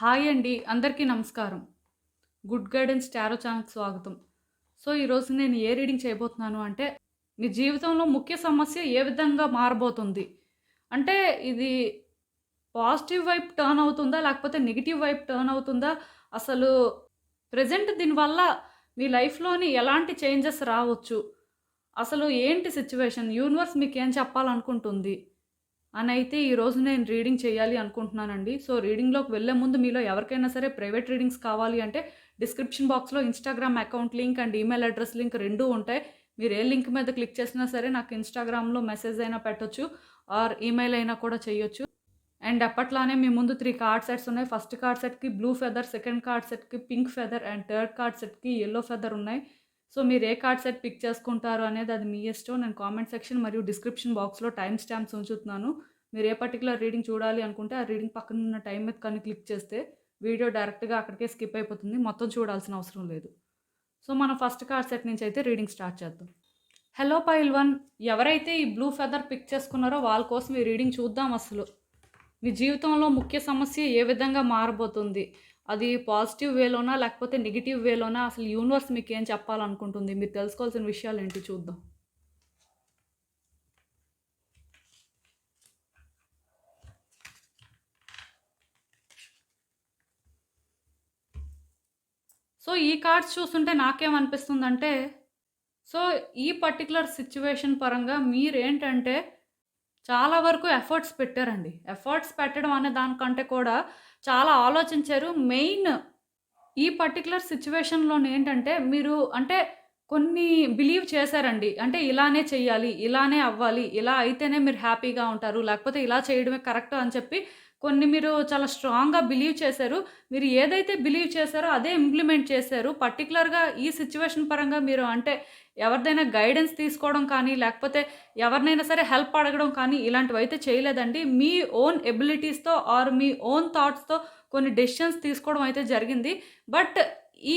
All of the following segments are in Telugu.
హాయ్ అండి అందరికీ నమస్కారం. గుడ్ గైడెన్స్ టారో ఛానల్ స్వాగతం. సో ఈరోజు నేను ఏ రీడింగ్ చేయబోతున్నాను అంటే మీ జీవితంలో ముఖ్య సమస్య ఏ విధంగా మారబోతుంది? అంటే ఇది పాజిటివ్ వైపు టర్న్ అవుతుందా లేకపోతే నెగిటివ్ వైపు టర్న్ అవుతుందా? అసలు ప్రజెంట్ దీనివల్ల మీ లైఫ్లోని ఎలాంటి చేంజెస్ రావచ్చు? అసలు ఏంటి సిచ్యువేషన్? యూనివర్స్ మీకు ఏం చెప్పాలనుకుంటుంది? అని అయితే ఈరోజు నేను రీడింగ్ చేయాలి అనుకుంటున్నానండి. సో రీడింగ్లోకి వెళ్ళే ముందు మీలో ఎవరికైనా సరే ప్రైవేట్ రీడింగ్స్ కావాలి అంటే డిస్క్రిప్షన్ బాక్స్లో Instagram account link and email address link రెండూ ఉంటాయి. మీరు ఏ లింక్ మీద క్లిక్ చేసినా సరే నాకు ఇన్స్టాగ్రామ్లో మెసేజ్ అయినా పెట్టొచ్చు ఆర్ ఈమెయిల్ అయినా కూడా చేయొచ్చు. అండ్ అప్పట్లానే మీ ముందు త్రీ కార్డ్ సెట్స్ ఉన్నాయి. ఫస్ట్ కార్డ్ సెట్కి బ్లూ ఫెదర్ సెకండ్ కార్డ్ సెట్కి pink feather and third card సెట్కి ఎల్లో ఫెదర్ ఉన్నాయి. సో మీరు ఏ కార్డ్ సెట్ పిక్ చేసుకుంటారు అనేది అది మీ ఇష్టం. నేను కామెంట్ సెక్షన్ మరియు డిస్క్రిప్షన్ బాక్స్లో టైం స్టాంప్స్ ఉంచుతున్నాను. మీరు ఏ పర్టికులర్ రీడింగ్ చూడాలి అనుకుంటే ఆ రీడింగ్ పక్కన ఉన్న టైం మీద కానీ క్లిక్ చేస్తే వీడియో డైరెక్ట్గా అక్కడికే స్కిప్ అయిపోతుంది. మొత్తం చూడాల్సిన అవసరం లేదు. సో మనం ఫస్ట్ కార్డ్ సెట్ నుంచి అయితే రీడింగ్ స్టార్ట్ చేద్దాం. హలో పైల్ వన్ ఎవరైతే ఈ బ్లూ ఫెదర్ పిక్ చేసుకున్నారో వాళ్ళ కోసం ఈ రీడింగ్ చూద్దాం అసలు. మీ జీవితంలో ముఖ్య సమస్య ఏ విధంగా మారబోతుంది? అది పాజిటివ్ వేలోనా లేకపోతే నెగిటివ్ వేలోనా? అసలు యూనివర్స్ మీకు ఏం చెప్పాలనుకుంటుంది? మీరు తెలుసుకోవాల్సిన విషయాలు ఏంటి చూద్దాం. సో ఈ కార్డ్స్ చూస్తుంటే నాకేమనిపిస్తుందంటే సో ఈ పర్టికులర్ సిచ్యువేషన్ పరంగా మీరేంటంటే చాలా వరకు ఎఫర్ట్స్ పెట్టారండి. ఎఫర్ట్స్ పెట్టడం అనే దానికంటే కూడా చాలా ఆలోచించారు. మెయిన్ ఈ పర్టికులర్ సిచ్యువేషన్లో ఏంటంటే మీరు అంటే కొన్ని బిలీవ్ చేశారండి. అంటే ఇలానే చేయాలి ఇలానే అవ్వాలి ఇలా అయితేనే మీరు హ్యాపీగా ఉంటారు లేకపోతే ఇలా చేయడమే కరెక్ట్ అని చెప్పి కొన్ని మీరు చాలా స్ట్రాంగ్గా బిలీవ్ చేశారు. మీరు ఏదైతే బిలీవ్ చేశారో అదే ఇంప్లిమెంట్ చేశారు. పర్టికులర్గా ఈ సిచ్యువేషన్ పరంగా మీరు అంటే ఎవరిదైనా గైడెన్స్ తీసుకోవడం కానీ లేకపోతే ఎవరినైనా సరే హెల్ప్ అడగడం కానీ ఇలాంటివి అయితే చేయలేదండి. మీ ఓన్ ఎబిలిటీస్తో ఆర్ మీ ఓన్ థాట్స్తో కొన్ని డెసిషన్స్ తీసుకోవడం అయితే జరిగింది. బట్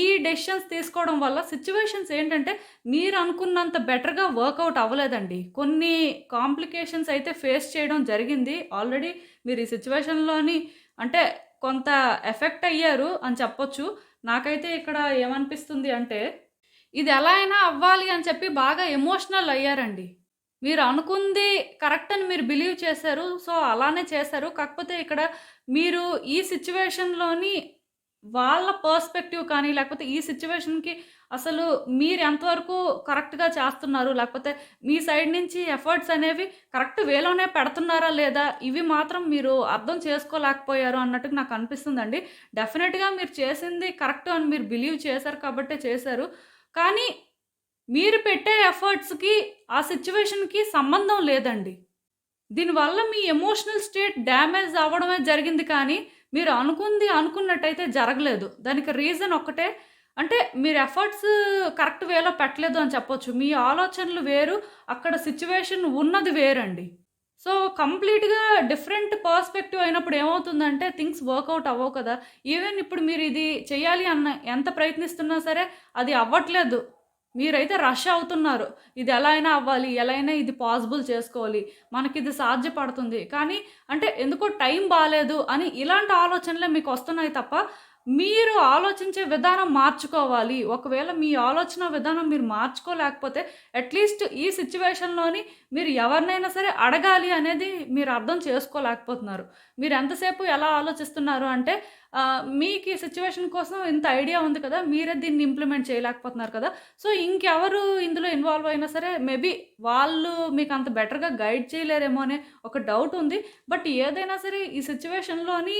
ఈ డెసిషన్స్ తీసుకోవడం వల్ల సిచ్యువేషన్స్ ఏంటంటే మీరు అనుకున్నంత బెటర్గా వర్కౌట్ అవ్వలేదండి. కొన్ని కాంప్లికేషన్స్ అయితే ఫేస్ చేయడం జరిగింది. ఆల్రెడీ మీరు ఈ సిచ్యువేషన్లోని అంటే కొంత ఎఫెక్ట్ అయ్యారు అని చెప్పొచ్చు. నాకైతే ఇక్కడ ఏమనిపిస్తుంది అంటే ఇది ఎలా అయినా అవ్వాలి అని చెప్పి బాగా ఎమోషనల్ అయ్యారండి. మీరు అనుకుంది కరెక్ట్ అని మీరు బిలీవ్ చేశారు. సో అలానే చేశారు. కాకపోతే ఇక్కడ మీరు ఈ సిచ్యువేషన్లోని వాళ్ళ పర్స్పెక్టివ్ కానీ లేకపోతే ఈ సిచ్యువేషన్కి అసలు మీరు ఎంతవరకు కరెక్ట్గా చేస్తున్నారు? లేకపోతే మీ సైడ్ నుంచి ఎఫర్ట్స్ అనేవి కరెక్ట్ వేలోనే పెడుతున్నారా లేదా? ఇవి మాత్రం మీరు అర్థం చేసుకోలేకపోయారు అన్నట్టుగా నాకు అనిపిస్తుందండి. డెఫినెట్గా మీరు చేసింది కరెక్ట్ అని మీరు బిలీవ్ చేశారు కాబట్టే చేశారు. కానీ మీరు పెట్టే ఎఫర్ట్స్కి ఆ సిచ్యువేషన్కి సంబంధం లేదండి. దీనివల్ల మీ ఎమోషనల్ స్టేట్ డ్యామేజ్ అవ్వడమే జరిగింది కానీ మీరు అనుకుంది అనుకున్నట్టయితే జరగలేదు. దానికి రీజన్ ఒక్కటే అంటే మీరు ఎఫర్ట్స్ కరెక్ట్ వేలో పెట్టలేదు అని చెప్పొచ్చు. మీ ఆలోచనలు వేరు అక్కడ సిచ్యువేషన్ ఉన్నది వేరండి. సో కంప్లీట్గా డిఫరెంట్ పర్స్పెక్టివ్ అయినప్పుడు ఏమవుతుందంటే థింగ్స్ వర్కౌట్ అవ్వవు కదా. ఈవెన్ ఇప్పుడు మీరు ఇది చేయాలి అన్న ఎంత ప్రయత్నిస్తున్నా సరే అది అవ్వట్లేదు. మీరైతే రష్ అవుతున్నారు. ఇది ఎలా అయినా అవ్వాలి ఎలా అయినా ఇది పాసిబుల్ చేసుకోవాలి. మనకి ఇది సాధ్యపడుతుంది. కానీ అంటే ఎందుకో టైం బాగాలేదు అని ఇలాంటి ఆలోచనలే మీకు వస్తున్నాయి తప్ప మీరు ఆలోచించే విధానం మార్చుకోవాలి. ఒకవేళ మీ ఆలోచన విధానం మీరు మార్చుకోలేకపోతే అట్లీస్ట్ ఈ సిచ్యువేషన్లోని మీరు ఎవరినైనా సరే అడగాలి అనేది మీరు అర్థం చేసుకోలేకపోతున్నారు. మీరు ఎంతసేపు ఎలా ఆలోచిస్తున్నారు అంటే మీకు ఈ సిచ్యువేషన్ కోసం ఇంత ఐడియా ఉంది కదా మీరే దీన్ని ఇంప్లిమెంట్ చేయలేకపోతున్నారు కదా. సో ఇంకెవరు ఇందులో ఇన్వాల్వ్ అయినా సరే మేబీ వాళ్ళు మీకు అంత బెటర్గా గైడ్ చేయలేరేమో అనే ఒక డౌట్ ఉంది. బట్ ఏదైనా సరే ఈ సిచ్యువేషన్లోని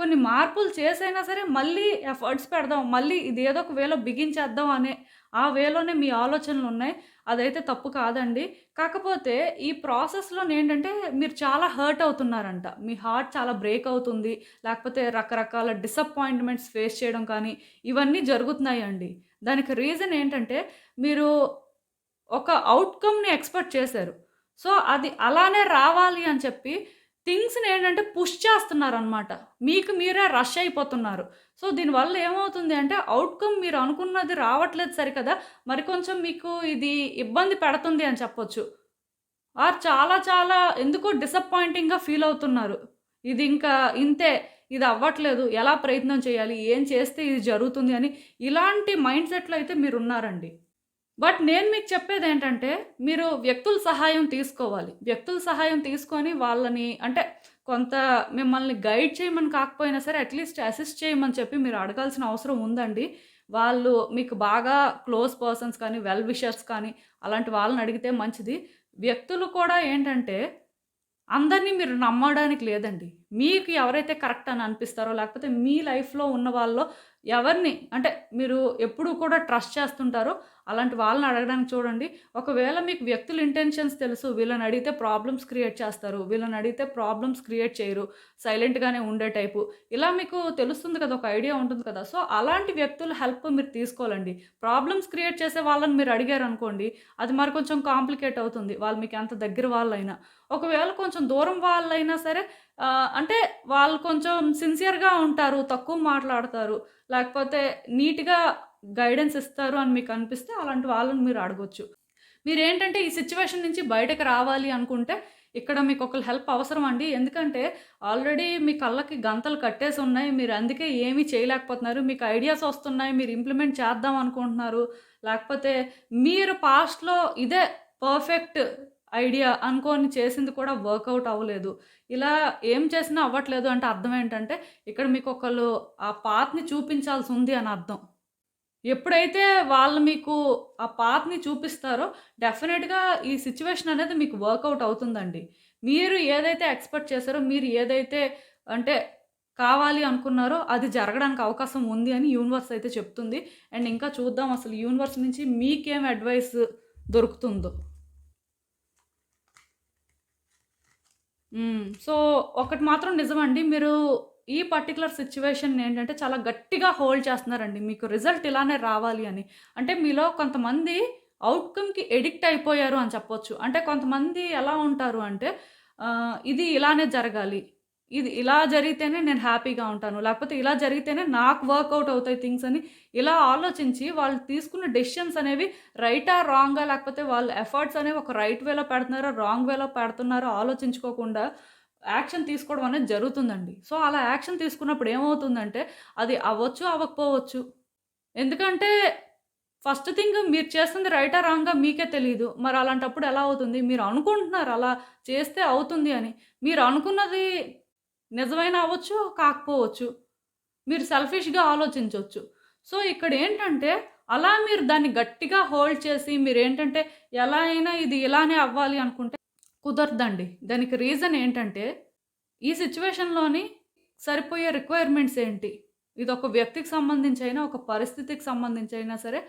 కొన్ని మార్పులు చేసైనా సరే మళ్ళీ ఎఫర్ట్స్ పెడదాం మళ్ళీ ఇది ఏదో ఒక వేలో బిగించేద్దాం అనే ఆ వేలోనే మీ ఆలోచనలు ఉన్నాయి. అదైతే తప్పు కాదండి. కాకపోతే ఈ ప్రాసెస్లో ఏంటంటే మీరు చాలా హర్ట్ అవుతున్నారంట. మీ హార్ట్ చాలా బ్రేక్ అవుతుంది. లేకపోతే రకరకాల డిసప్పాయింట్మెంట్స్ ఫేస్ చేయడం కానీ ఇవన్నీ జరుగుతున్నాయి అండి దానికి రీజన్ ఏంటంటే మీరు ఒక అవుట్కమ్ని ఎక్స్పెక్ట్ చేశారు. సో అది అలానే రావాలి అని చెప్పి థింగ్స్ని ఏంటంటే పుష్ చేస్తున్నారు అనమాట మీకు మీరే రష్ అయిపోతున్నారు. సో దీనివల్ల ఏమవుతుంది అంటే అవుట్కమ్ మీరు అనుకున్నది రావట్లేదు సరికదా? మరి కొంచెం మీకు ఇది ఇబ్బంది పెడుతుంది అని చెప్పొచ్చు. ఆర్ చాలా చాలా ఎందుకో డిసప్పాయింటింగ్గా ఫీల్ అవుతున్నారు. ఇది ఇంకా ఇంతే ఇది అవ్వట్లేదు. ఎలా ప్రయత్నం చేయాలి? ఏం చేస్తే ఇది జరుగుతుంది అని ఇలాంటి మైండ్ సెట్లో అయితే మీరు ఉన్నారండి బట్ నేను మీకు చెప్పేది ఏంటంటే మీరు వ్యక్తుల సహాయం తీసుకోవాలి. వ్యక్తుల సహాయం తీసుకొని వాళ్ళని అంటే కొంత మిమ్మల్ని గైడ్ చేయమని కాకపోయినా సరే అట్లీస్ట్ అసిస్ట్ చేయమని చెప్పి మీరు అడగాల్సిన అవసరం ఉందండి. వాళ్ళు మీకు బాగా క్లోజ్ పర్సన్స్ కానీ వెల్ విషర్స్ కానీ అలాంటి వాళ్ళని అడిగితే మంచిది. వ్యక్తులు కూడా ఏంటంటే అందరినీ మీరు నమ్మడానికి లేదండి. మీకు ఎవరైతే కరెక్ట్ అని అనిపిస్తారో లేకపోతే మీ లైఫ్లో ఉన్న వాళ్ళలో ఎవరిని? అంటే మీరు ఎప్పుడూ కూడా ట్రస్ట్ చేస్తుంటారో అలాంటి వాళ్ళని అడగడానికి చూడండి. ఒకవేళ మీకు వ్యక్తుల ఇంటెన్షన్స్ తెలుసు వీళ్ళని అడిగితే ప్రాబ్లమ్స్ క్రియేట్ చేస్తారు వీళ్ళని అడిగితే ప్రాబ్లమ్స్ క్రియేట్ చేయరు సైలెంట్గానే ఉండే టైపు ఇలా మీకు తెలుస్తుంది కదా ఒక ఐడియా ఉంటుంది కదా. సో అలాంటి వ్యక్తుల హెల్ప్ మీరు తీసుకోవాలండి. ప్రాబ్లమ్స్ క్రియేట్ చేసే వాళ్ళని మీరు అడిగారు అనుకోండి అది మరి కొంచెం కాంప్లికేట్ అవుతుంది. వాళ్ళు మీకు ఎంత దగ్గర వాళ్ళైనా. ఒకవేళ కొంచెం దూరం వాళ్ళైనా సరే అంటే వాళ్ళు కొంచెం సిన్సియర్గా ఉంటారు తక్కువ మాట్లాడతారు. లేకపోతే నీట్గా గైడెన్స్ ఇస్తారు అని మీకు అనిపిస్తే అలాంటి వాళ్ళని మీరు అడగొచ్చు. మీరు ఏంటంటే ఈ సిచ్యువేషన్ నుంచి బయటకు రావాలి అనుకుంటే ఇక్కడ మీకు ఒకరు హెల్ప్ అవసరం అండి. ఎందుకంటే ఆల్రెడీ మీ కళ్ళకి గంతలు కట్టేసి ఉన్నాయి. మీరు అందుకే ఏమీ చేయలేకపోతున్నారు. మీకు ఐడియాస్ వస్తున్నాయి. మీరు ఇంప్లిమెంట్ చేద్దాం అనుకుంటున్నారు. లేకపోతే మీరు పాస్ట్లో ఇదే పర్ఫెక్ట్ ఐడియా అనుకొని చేసింది కూడా వర్కౌట్ అవ్వలేదు. ఇలా ఏం చేసినా అవ్వట్లేదు అంటే అర్థం ఏంటంటే ఇక్కడ మీకు ఒకళ్ళు ఆ పాత్ని చూపించాల్సి ఉంది అని అర్థం. ఎప్పుడైతే వాళ్ళు మీకు ఆ పాత్ని చూపిస్తారో డెఫినెట్గా ఈ సిచ్యువేషన్ అనేది మీకు వర్కౌట్ అవుతుందండి. మీరు ఏదైతే ఎక్స్పెక్ట్ చేశారో మీరు ఏదైతే అంటే కావాలి అనుకున్నారో అది జరగడానికి అవకాశం ఉంది అని యూనివర్స్ అయితే చెప్తుంది. అండ్ ఇంకా చూద్దాం అసలు యూనివర్స్ నుంచి మీకేం అడ్వైస్ దొరుకుతుందో. సో ఒకటి మాత్రం నిజమండి మీరు ఈ పర్టికులర్ సిచ్యువేషన్ ఏంటంటే చాలా గట్టిగా హోల్డ్ చేస్తున్నారండి. మీకు రిజల్ట్ ఇలానే రావాలి అని. అంటే మీలో కొంతమంది అవుట్కమ్కి ఎడిక్ట్ అయిపోయారు అని చెప్పొచ్చు. అంటే కొంతమంది ఎలా ఉంటారు అంటే ఇది ఇలానే జరగాలి. ఇది ఇలా జరిగితేనే నేను హ్యాపీగా ఉంటాను. లేకపోతే ఇలా జరిగితేనే నాకు వర్కౌట్ అవుతాయి థింగ్స్ అని ఇలా ఆలోచించి వాళ్ళు తీసుకున్న డెసిషన్స్ అనేవి రైటా రాంగా లేకపోతే వాళ్ళ ఎఫర్ట్స్ అనేవి ఒక రైట్ వేలో పెడుతున్నారో రాంగ్ వేలో పెడుతున్నారో ఆలోచించుకోకుండా యాక్షన్ తీసుకోవడం అనేది జరుగుతుందండి. సో అలా యాక్షన్ తీసుకున్నప్పుడు ఏమవుతుందంటే అది అవ్వచ్చు అవ్వకపోవచ్చు. ఎందుకంటే ఫస్ట్ థింగ్ మీరు చేస్తుంది రైటా రాంగా మీకే తెలియదు మరి అలాంటప్పుడు ఎలా అవుతుంది? మీరు అనుకుంటున్నారు అలా చేస్తే అవుతుంది అని. మీరు అనుకున్నది నిజమైన అవ్వచ్చు కాకపోవచ్చు. మీరు సెల్ఫిష్గా ఆలోచించవచ్చు సో ఇక్కడ ఏంటంటే అలా మీరు దాన్ని గట్టిగా హోల్డ్ చేసి మీరు ఏంటంటే ఎలా అయినా ఇది ఇలానే అవ్వాలి అనుకుంటే కుదరదండి. దానికి రీజన్ ఏంటంటే ఈ సిచ్యువేషన్లోని సరిపోయే రిక్వైర్మెంట్స్ ఏంటి? ఇది ఒక వ్యక్తికి సంబంధించి అయినా ఒక పరిస్థితికి సంబంధించి అయినా సరే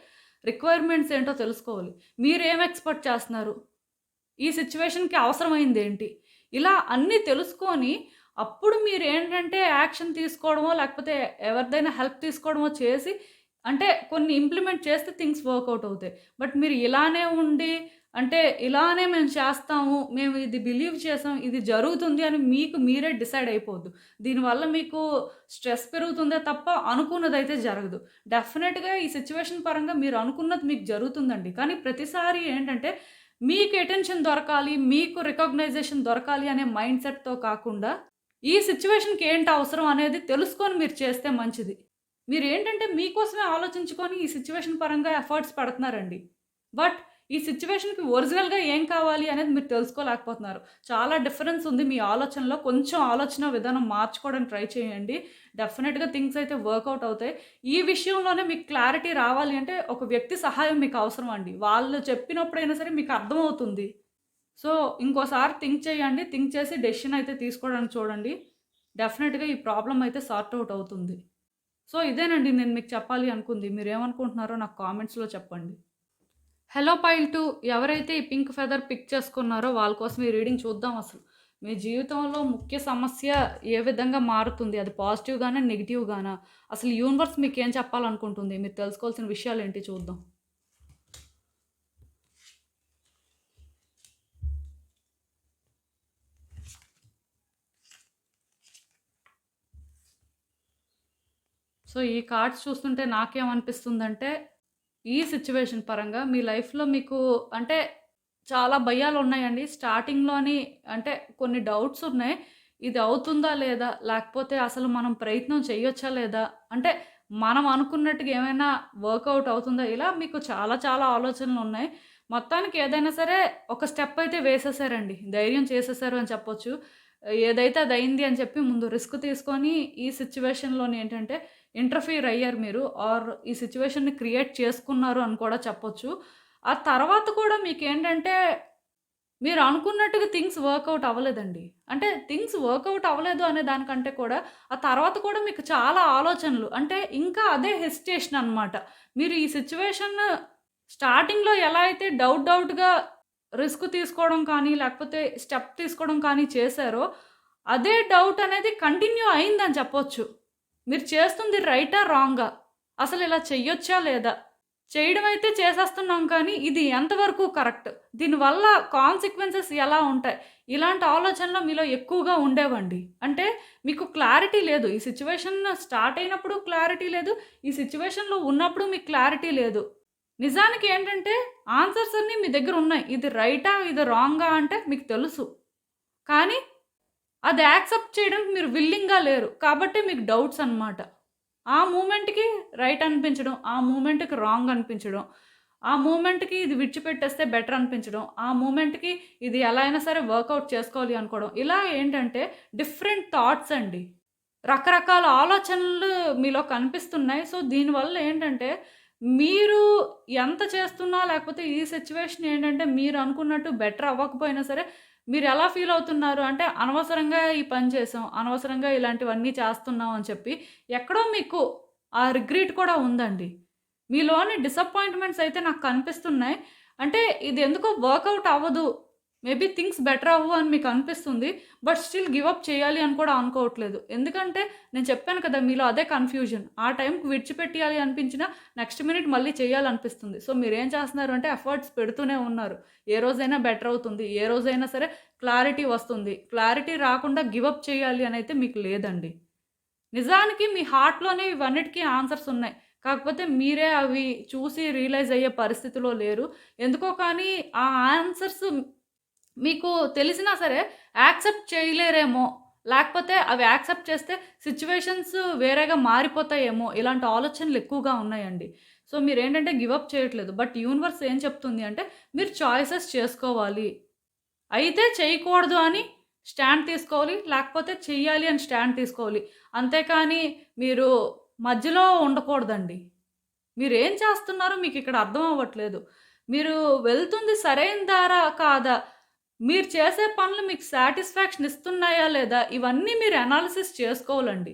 రిక్వైర్మెంట్స్ ఏంటో తెలుసుకోవాలి. మీరు ఏం ఎక్స్పెక్ట్ చేస్తున్నారు? ఈ సిచ్యువేషన్కి అవసరమైంది ఏంటి? ఇలా అన్నీ తెలుసుకొని అప్పుడు మీరు ఏంటంటే యాక్షన్ తీసుకోవడమో లేకపోతే ఎవరిదైనా హెల్ప్ తీసుకోవడమో చేసి అంటే కొన్ని ఇంప్లిమెంట్ చేస్తే థింగ్స్ వర్కౌట్ అవుతాయి. బట్ మీరు ఇలానే ఉండి అంటే ఇలానే మేము చేస్తాము మేము ఇది బిలీవ్ చేసాం ఇది జరుగుతుంది అని మీకు మీరే డిసైడ్ అయిపోద్దు. దీనివల్ల మీకు స్ట్రెస్ పెరుగుతుందే తప్ప అనుకున్నది అయితే జరగదు. డెఫినెట్గా ఈ సిచ్యువేషన్ పరంగా మీరు అనుకున్నది మీకు జరుగుతుందండి. కానీ ప్రతిసారి ఏంటంటే మీకు అటెన్షన్ దొరకాలి మీకు రికగ్నైజేషన్ దొరకాలి అనే మైండ్ సెట్తో కాకుండా ఈ సిచ్యువేషన్కి ఏంటి అవసరం అనేది తెలుసుకొని మీరు చేస్తే మంచిది. మీరు ఏంటంటే మీకోసమే ఆలోచించుకొని ఈ సిచ్యువేషన్ పరంగా ఎఫర్ట్స్ పెడుతున్నారండి. బట్ ఈ సిచ్యువేషన్కి ఒరిజినల్గా ఏం కావాలి అనేది మీరు తెలుసుకోలేకపోతున్నారు. చాలా డిఫరెన్స్ ఉంది మీ ఆలోచనలో. కొంచెం ఆలోచన విధానం మార్చుకోవడానికి ట్రై చేయండి. డెఫినెట్గా థింగ్స్ అయితే వర్కౌట్ అవుతాయి. ఈ విషయంలోనే మీకు క్లారిటీ రావాలి అంటే ఒక వ్యక్తి సహాయం మీకు అవసరం అండి వాళ్ళు చెప్పినప్పుడైనా సరే మీకు అర్థమవుతుంది. సో ఇంకోసారి థింక్ చేయండి. థింక్ చేసి డెసిషన్ అయితే తీసుకోవడానికి చూడండి. డెఫినెట్గా ఈ ప్రాబ్లం అయితే సార్ట్ అవుట్ అవుతుంది. సో ఇదేనండి నేను మీకు చెప్పాలి అనుకుంది. మీరు ఏమనుకుంటున్నారో నాకు కామెంట్స్లో చెప్పండి. హలో పైల్ టూ ఎవరైతే ఈ పింక్ ఫెదర్ పిక్ చేసుకున్నారో వాళ్ళ కోసం ఈ రీడింగ్ చూద్దాం అసలు. మీ జీవితంలో ముఖ్య సమస్య ఏ విధంగా మారుతుంది? అది పాజిటివ్గానా నెగిటివ్గానా? అసలు యూనివర్స్ మీకు ఏం చెప్పాలనుకుంటుంది? మీరు తెలుసుకోవాల్సిన విషయాలు ఏంటి చూద్దాం. సో ఈ కార్డ్స్ చూస్తుంటే నాకేమనిపిస్తుందంటే ఈ సిచ్యువేషన్ పరంగా మీ లైఫ్లో మీకు అంటే చాలా భయాలు ఉన్నాయండి స్టార్టింగ్లోని అంటే కొన్ని డౌట్స్ ఉన్నాయి ఇది అవుతుందా లేదా? లేకపోతే అసలు మనం ప్రయత్నం చేయొచ్చా లేదా? అంటే మనం అనుకున్నట్టుగా ఏమైనా వర్కౌట్ అవుతుందా? ఇలా మీకు చాలా చాలా ఆలోచనలు ఉన్నాయి మొత్తానికి ఏదైనా సరే ఒక స్టెప్ అయితే వేసేసారండి. ధైర్యం చేసేసారు అని చెప్పొచ్చు. ఏదైతే అది అయింది అని చెప్పి ముందు రిస్క్ తీసుకొని ఈ సిచ్యువేషన్లోని ఏంటంటే ఇంటర్ఫియర్ అయ్యారు మీరు. ఆర్ ఈ సిచ్యువేషన్ని క్రియేట్ చేసుకున్నారు అని కూడా చెప్పొచ్చు. ఆ తర్వాత కూడా మీకు ఏంటంటే మీరు అనుకున్నట్టుగా థింగ్స్ వర్కౌట్ అవ్వలేదండి. అంటే థింగ్స్ వర్కౌట్ అవ్వలేదు అనే దానికంటే కూడా ఆ తర్వాత కూడా మీకు చాలా ఆలోచనలు. అంటే ఇంకా అదే హెసిటేషన్ అనమాట. మీరు ఈ సిచ్యువేషన్ స్టార్టింగ్‌లో ఎలా అయితే డౌట్ డౌట్‌గా రిస్క్ తీసుకోవడం కానీ, లేకపోతే స్టెప్ తీసుకోవడం కానీ చేశారో, అదే డౌట్ అనేది కంటిన్యూ అయిందని చెప్పొచ్చు. మీరు చేస్తుంది రైటా? రాంగా? అసలు ఇలా చెయ్యొచ్చా? లేదా? చేయడం అయితే చేసేస్తున్నాం కానీ, ఇది ఎంతవరకు కరెక్ట్? దీనివల్ల కాన్సిక్వెన్సెస్ ఎలా ఉంటాయి? ఇలాంటి ఆలోచనలు మీలో ఎక్కువగా ఉండేవండి. అంటే మీకు క్లారిటీ లేదు. ఈ సిచ్యువేషన్ స్టార్ట్ అయినప్పుడు క్లారిటీ లేదు. ఈ సిచ్యువేషన్లో ఉన్నప్పుడు మీకు క్లారిటీ లేదు. నిజానికి ఏంటంటే ఆన్సర్స్ అన్నీ మీ దగ్గర ఉన్నాయి. ఇది రైటా? ఇది రాంగా? అంటే మీకు తెలుసు. కానీ అది యాక్సెప్ట్ చేయడానికి మీరు విల్లింగ్‌గా లేరు. కాబట్టి మీకు డౌట్స్ అనమాట. ఆ మూమెంట్‌కి రైట్ అనిపించడం, ఆ మూమెంట్‌కి రాంగ్ అనిపించడం, ఆ మూమెంట్‌కి ఇది విడిచిపెట్టేస్తే బెటర్ అనిపించడం, ఆ మూమెంట్‌కి ఇది ఎలా అయినా సరే వర్కౌట్ చేసుకోవాలి అనుకోవడం. ఇలా ఏంటంటే డిఫరెంట్ థాట్స్ అండి. రకరకాల ఆలోచనలు మీలో కనిపిస్తున్నాయి. సో, దీనివల్ల ఏంటంటే మీరు ఎంత చేస్తున్నా లేకపోతే ఈ సిచ్యువేషన్ ఏంటంటే మీరు అనుకున్నట్టు బెటర్ అవ్వకపోయినా సరే మీరు ఎలా ఫీల్ అవుతున్నారు అంటే అనవసరంగా ఈ పని చేసాం. అనవసరంగా ఇలాంటివన్నీ చేస్తున్నాం అని చెప్పి ఎక్కడో మీకు ఆ రిగ్రెట్ కూడా ఉందండి. మీలోని డిసప్పాయింట్‌మెంట్స్ అయితే నాకు కనిపిస్తున్నాయి. అంటే ఇది ఎందుకో వర్కౌట్ అవ్వదు. మేబీ థింగ్స్ బెటర్ అవ్వు అని మీకు అనిపిస్తుంది. బట్ స్టిల్ గివ్ అప్ చేయాలి అని కూడా అనుకోవట్లేదు. ఎందుకంటే నేను చెప్పాను కదా! మీలో అదే కన్‌ఫ్యూజన్. ఆ టైంకి విడిచిపెట్టాలి అనిపించినా నెక్స్ట్ మినిట్ మళ్ళీ చేయాలనిపిస్తుంది. సో, మీరు ఏం చేస్తున్నారు అంటే ఎఫర్ట్స్ పెడుతూనే ఉన్నారు. ఏ రోజైనా బెటర్ అవుతుంది. ఏ రోజైనా సరే క్లారిటీ వస్తుంది. క్లారిటీ రాకుండా గివప్ చేయాలి అని అయితే మీకు లేదండి. నిజానికి మీ హార్ట్‌లోనే ఇవన్నిటికి ఆన్సర్స్ ఉన్నాయి. కాకపోతే మీరే అవి చూసి రియలైజ్ అయ్యే పరిస్థితిలో లేరు. ఎందుకో కానీ ఆ ఆన్సర్స్ మీకు తెలిసినా సరే యాక్సెప్ట్ చేయలేరేమో. లేకపోతే అవి యాక్సెప్ట్ చేస్తే సిచ్యువేషన్స్ వేరేగా మారిపోతాయేమో ఇలాంటి ఆలోచనలు ఎక్కువగా ఉన్నాయండి. సో, మీరేంటంటే గివ్ అప్ చేయట్లేదు. బట్ యూనివర్స్ ఏం చెప్తుంది అంటే మీరు చాయిసెస్ చేసుకోవాలి. అయితే చేయకూడదు అని స్టాండ్ తీసుకోవాలి. లేకపోతే చెయ్యాలి అని స్టాండ్ తీసుకోవాలి. అంతేకాని మీరు మధ్యలో ఉండకూడదండి. మీరు ఏం చేస్తున్నారో ఇక్కడ అర్థం అవ్వట్లేదు. మీరు వెళ్తుంది సరైన దారా? కాదా? మీరు చేసే పనులు మీకు సాటిస్ఫాక్షన్ ఇస్తున్నాయా? లేదా? ఇవన్నీ మీరు అనాలిసిస్ చేసుకోవాలండి.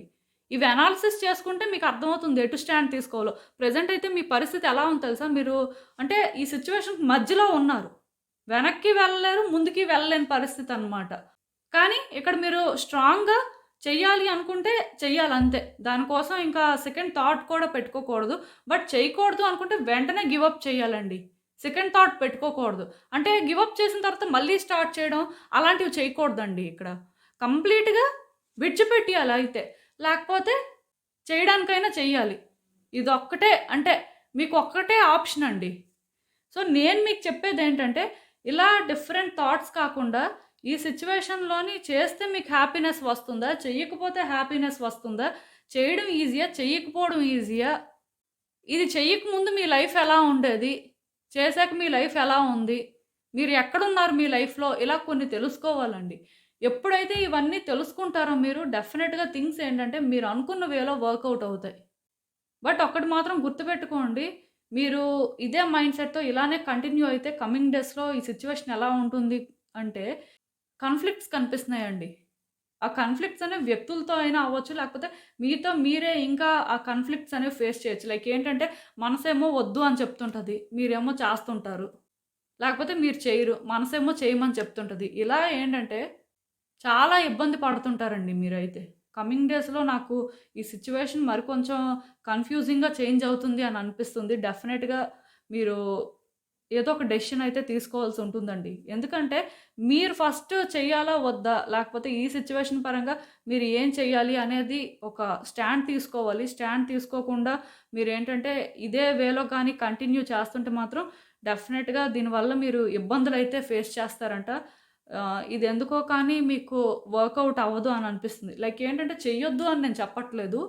ఇవి అనాలిసిస్ చేసుకుంటే మీకు అర్థమవుతుంది ఎటు స్టాండ్ తీసుకోవాలో. ప్రెజెంట్ అయితే మీ పరిస్థితి ఎలా ఉంది తెలుసా? మీరు అంటే ఈ సిట్యుయేషన్‌కి మధ్యలో ఉన్నారు. వెనక్కి వెళ్ళలేరు. ముందుకి వెళ్ళలేని పరిస్థితి అనమాట. కానీ ఇక్కడ మీరు స్ట్రాంగ్‌గా చెయ్యాలి అనుకుంటే చెయ్యాలంతే. దానికోసం ఇంకా సెకండ్ థాట్ కూడా పెట్టుకోకూడదు. బట్ చేయకూడదు అనుకుంటే వెంటనే గివ్ అప్ చేయాలండి. సెకండ్ థాట్ పెట్టుకోకూడదు. అంటే గివప్ చేసిన తర్వాత మళ్ళీ స్టార్ట్ చేయడం అలాంటివి చేయకూడదండి ఇక్కడ. కంప్లీట్‌గా విడిచిపెట్టేయాలి అయితే. లేకపోతే చేయడానికైనా చెయ్యాలి. ఒక్కటే అంటే మీకు ఒక్కటే ఆప్షన్ అండి. సో, నేను మీకు చెప్పేది ఏంటంటే ఇలా డిఫరెంట్ థాట్స్ కాకుండా ఈ సిచ్యువేషన్లోని చేస్తే మీకు హ్యాపీనెస్ వస్తుందా? చెయ్యకపోతే హ్యాపీనెస్ వస్తుందా? చేయడం ఈజీయా? చెయ్యకపోవడం ఈజీయా? ఇది చెయ్యకముందు మీ లైఫ్ ఎలా ఉండేది? చేశాక మీ లైఫ్ ఎలా ఉంది? మీరు ఎక్కడున్నారు మీ లైఫ్‌లో? ఇలా కొన్ని తెలుసుకోవాలండి. ఎప్పుడైతే ఇవన్నీ తెలుసుకుంటారో మీరు డెఫినెట్గా థింగ్స్ ఏంటంటే మీరు అనుకున్న వేలో వర్కౌట్ అవుతాయి. బట్ ఒక్కటి మాత్రం గుర్తుపెట్టుకోండి. మీరు ఇదే మైండ్‌సెట్‌తో ఇలానే కంటిన్యూ అయితే కమింగ్ డేస్‌లో ఈ సిచ్యువేషన్ ఎలా ఉంటుంది అంటే కాన్‌ఫ్లిక్ట్స్ కనిపిస్తున్నాయండి. ఆ కాన్‌ఫ్లిక్ట్స్ అనేవి వ్యక్తులతో అయినా అవ్వచ్చు. లేకపోతే మీతో మీరే ఇంకా ఆ కాన్‌ఫ్లిక్ట్స్ అనేవి ఫేస్ చేయొచ్చు. లైక్ ఏంటంటే మనసేమో వద్దు అని చెప్తుంటుంది మీరేమో చేస్తుంటారు. లేకపోతే మీరు చేయరు. మనసేమో చేయమని చెప్తుంటుంది ఇలా ఏంటంటే చాలా ఇబ్బంది పడుతుంటారండి మీరైతే. కమింగ్ డేస్‌లో నాకు ఈ సిచ్యువేషన్ మరి కొంచెం కన్‌ఫ్యూజింగ్‌గా చేంజ్ అవుతుంది అని అనిపిస్తుంది. డెఫినెట్గా మీరు ఏదో ఒక డెసిషన్ అయితే తీసుకోవాల్సి ఉంటుందండి. ఎందుకంటే మీరు ఫస్ట్ చేయాలా వద్దా? లేకపోతే ఈ సిచ్యువేషన్ పరంగా మీరు ఏం చేయాలి అనేది ఒక స్టాండ్ తీసుకోవాలి. స్టాండ్ తీసుకోకుండా మీరేంటంటే ఇదే వేలో కానీ కంటిన్యూ చేస్తుంటే మాత్రం డెఫినెట్గా దీనివల్ల మీరు ఇబ్బందులు అయితే ఫేస్ చేస్తారంట. ఇది ఎందుకో కానీ మీకు వర్కౌట్ అవ్వదు అని అనిపిస్తుంది. లైక్ ఏంటంటే చెయ్యొద్దు అని నేను చెప్పట్లేదు.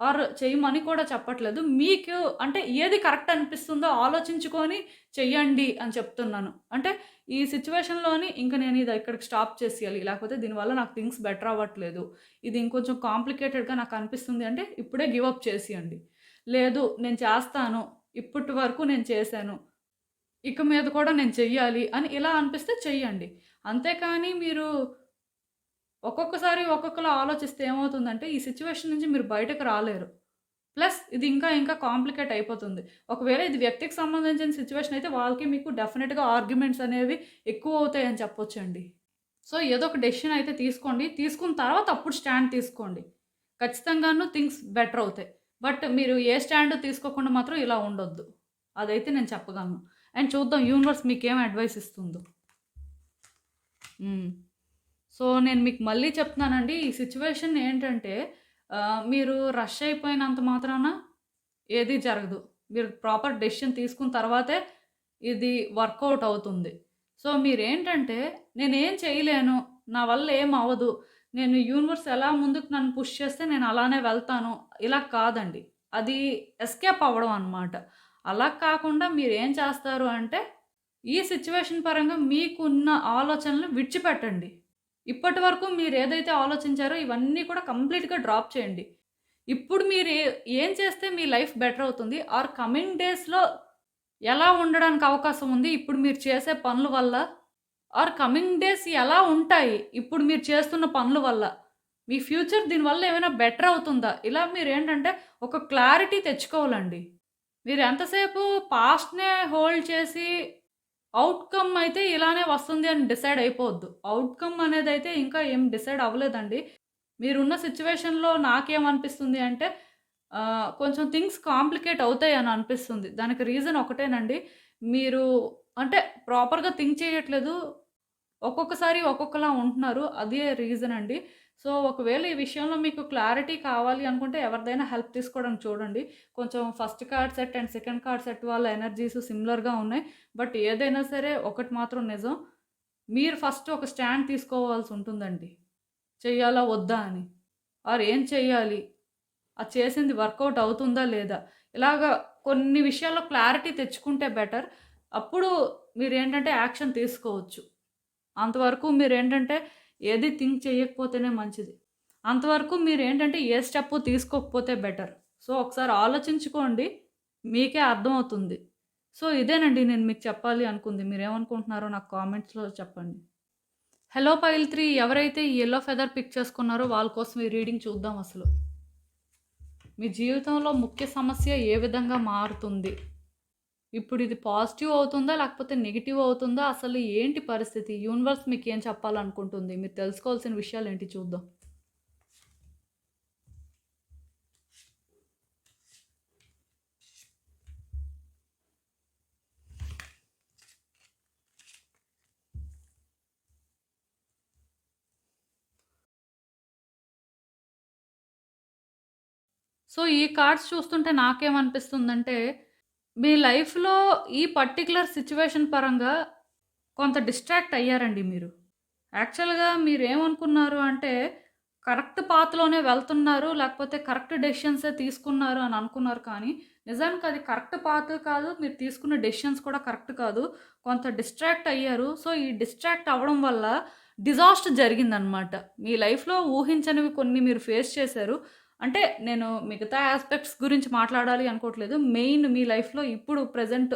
ఆర్ చేయమని కూడా చెప్పట్లేదు. మీకు అంటే ఏది కరెక్ట్ అనిపిస్తుందో ఆలోచించుకొని చెయ్యండి అని చెప్తున్నాను. అంటే ఈ సిచ్యువేషన్లోని ఇంక నేను ఇది ఇక్కడికి స్టాప్ చేసేయాలి. లేకపోతే దీనివల్ల నాకు థింగ్స్ బెటర్ అవ్వట్లేదు. ఇది ఇంకొంచెం కాంప్లికేటెడ్‌గా నాకు అనిపిస్తుంది అంటే ఇప్పుడే గివ్ అప్ చేసేయండి. లేదు నేను చేస్తాను. ఇప్పటి వరకు నేను చేశాను. ఇక మీద కూడా నేను చెయ్యాలి అని ఇలా అనిపిస్తే చెయ్యండి. అంతేకానీ మీరు ఒక్కొక్కసారి ఒక్కొక్కలా ఆలోచిస్తే ఏమవుతుందంటే ఈ సిచ్యువేషన్ నుంచి మీరు బయటకు రాలేరు. ప్లస్ ఇది ఇంకా ఇంకా కాంప్లికేట్ అయిపోతుంది. ఒకవేళ ఇది వ్యక్తికి సంబంధించిన సిచ్యువేషన్ అయితే వాళ్ళకి మీకు డెఫినెట్గా ఆర్గ్యుమెంట్స్ అనేవి ఎక్కువ అవుతాయని చెప్పొచ్చండి. సో ఏదో ఒక డెసిషన్ అయితే తీసుకోండి. తీసుకున్న తర్వాత అప్పుడు స్టాండ్ తీసుకోండి. ఖచ్చితంగాను థింగ్స్ బెటర్ అవుతాయి. బట్ మీరు ఏ స్టాండ్ తీసుకోకుండా మాత్రం ఇలా ఉండొద్దు. అదైతే నేను చెప్పగలను. అండ్ చూద్దాం యూనివర్స్ మీకేం అడ్వైస్ ఇస్తుందో. సో నేను మీకు మళ్ళీ చెప్తున్నానండి. ఈ సిచ్యువేషన్ ఏంటంటే మీరు రష్ అయిపోయినంత మాత్రాన ఏది జరగదు. మీరు ప్రాపర్ డెసిషన్ తీసుకున్న తర్వాతే ఇది వర్కౌట్ అవుతుంది. సో మీరేంటంటే నేనేం చేయలేను. నా వల్ల ఏం అవ్వదు. నేను యూనివర్స్ ఎలా ముందుకు నన్ను పుష్ చేస్తే నేను అలానే వెళ్తాను. ఇలా కాదండి. అది ఎస్కేప్ అవ్వడం అన్నమాట. అలా కాకుండా మీరు ఏం చేస్తారు అంటే ఈ సిచ్యువేషన్ పరంగా మీకున్న ఆలోచనలు విడిచిపెట్టండి. ఇప్పటి వరకు మీరు ఏదైతే ఆలోచించారో ఇవన్నీ కూడా కంప్లీట్‌గా డ్రాప్ చేయండి. ఇప్పుడు మీరు ఏం చేస్తే మీ లైఫ్ బెటర్ అవుతుంది? ఆర్ కమింగ్ డేస్‌లో ఎలా ఉండడానికి అవకాశం ఉంది? ఇప్పుడు మీరు చేసే పనుల వల్ల? ఆర్ కమింగ్ డేస్ ఎలా ఉంటాయి? ఇప్పుడు మీరు చేస్తున్న పనుల వల్ల? మీ ఫ్యూచర్ దీనివల్ల ఏమైనా బెటర్ అవుతుందా? ఇలా మీరు ఏంటంటే ఒక క్లారిటీ తెచ్చుకోవాలండి. మీరు ఎంతసేపు పాస్ట్‌నే హోల్డ్ చేసి ఔట్‌కమ్ అయితే ఇలానే వస్తుంది అని డిసైడ్ అయిపోవద్దు. అవుట్కమ్ అనేది అయితే ఇంకా ఏం డిసైడ్ అవ్వలేదండి. మీరున్న సిచ్యువేషన్లో నాకేమనిపిస్తుంది అంటే కొంచెం థింగ్స్ కాంప్లికేట్ అవుతాయి అని అనిపిస్తుంది. దానికి రీజన్ ఒకటేనండి. మీరు అంటే ప్రాపర్‌గా థింక్ చేయట్లేదు. ఒక్కొక్కసారి ఒక్కొక్కలా ఉంటున్నారు. అదే రీజన్ అండి. సో ఒకవేళ ఈ విషయంలో మీకు క్లారిటీ కావాలి అనుకుంటే ఎవరిదైనా హెల్ప్ తీసుకోవడానికి చూడండి. కొంచెం first card set and second card set వాళ్ళ ఎనర్జీస్ సిమిలర్‌గా ఉన్నాయి. బట్ ఏదైనా సరే ఒకటి మాత్రం నిజం. మీరు ఫస్ట్ ఒక స్టాండ్ తీసుకోవాల్సి ఉంటుందండి. చెయ్యాలా? వద్దా? అని. వారు ఏం చెయ్యాలి? అది చేసింది వర్కౌట్ అవుతుందా? లేదా? ఇలాగా కొన్ని విషయాల్లో క్లారిటీ తెచ్చుకుంటే బెటర్. అప్పుడు మీరు ఏంటంటే యాక్షన్ తీసుకోవచ్చు. అంతవరకు మీరేంటంటే ఏది థింక్ చేయకపోతేనే మంచిది. అంతవరకు మీరు ఏంటంటే ఏ స్టెప్పు తీసుకోకపోతే బెటర్. సో ఒకసారి ఆలోచించుకోండి. మీకే అర్థమవుతుంది. సో ఇదేనండి నేను మీకు చెప్పాలి అనుకుంది. మీరేమనుకుంటున్నారో నాకు కామెంట్స్‌లో చెప్పండి. హలో పైల్ త్రీ ఎవరైతే ఈ ఎల్లో ఫెదర్ పిక్ చేసుకున్నారో వాళ్ళ కోసం ఈ రీడింగ్ చూద్దాం అసలు. మీ జీవితంలో ముఖ్య సమస్య ఏ విధంగా మారుతుంది? ఇప్పుడు ఇది పాజిటివ్ అవుతుందా? లేకపోతే నెగిటివ్ అవుతుందా? అసలు ఏంటి పరిస్థితి? యూనివర్స్ మీకు ఏం చెప్పాలనుకుంటుంది? మీరు తెలుసుకోవాల్సిన విషయాలు ఏంటి చూద్దాం. సో ఈ కార్డ్స్ చూస్తుంటే నాకేమనిపిస్తుందంటే మీ లైఫ్‌లో ఈ పర్టిక్యులర్ సిచ్యువేషన్ పరంగా కొంత డిస్ట్రాక్ట్ అయ్యారండి మీరు. యాక్చువల్‌గా మీరేమనుకున్నారు అంటే కరెక్ట్ పాత్‌లోనే వెళ్తున్నారు. లేకపోతే కరెక్ట్ డెసిషన్సే తీసుకున్నారు అని అనుకున్నారు. కానీ నిజానికి అది కరెక్ట్ పాత్ కాదు. మీరు తీసుకున్న డెసిషన్స్ కూడా కరెక్ట్ కాదు. కొంత డిస్ట్రాక్ట్ అయ్యారు. సో ఈ డిస్ట్రాక్ట్ అవ్వడం వల్ల డిజాస్టర్ జరిగిందనమాట. మీ లైఫ్‌లో ఊహించనివి కొన్ని మీరు ఫేస్ చేశారు. అంటే నేను మిగతా యాస్పెక్ట్స్ గురించి మాట్లాడాలి అనుకోవట్లేదు. మెయిన్ మీ లైఫ్‌లో ఇప్పుడు ప్రెజెంట్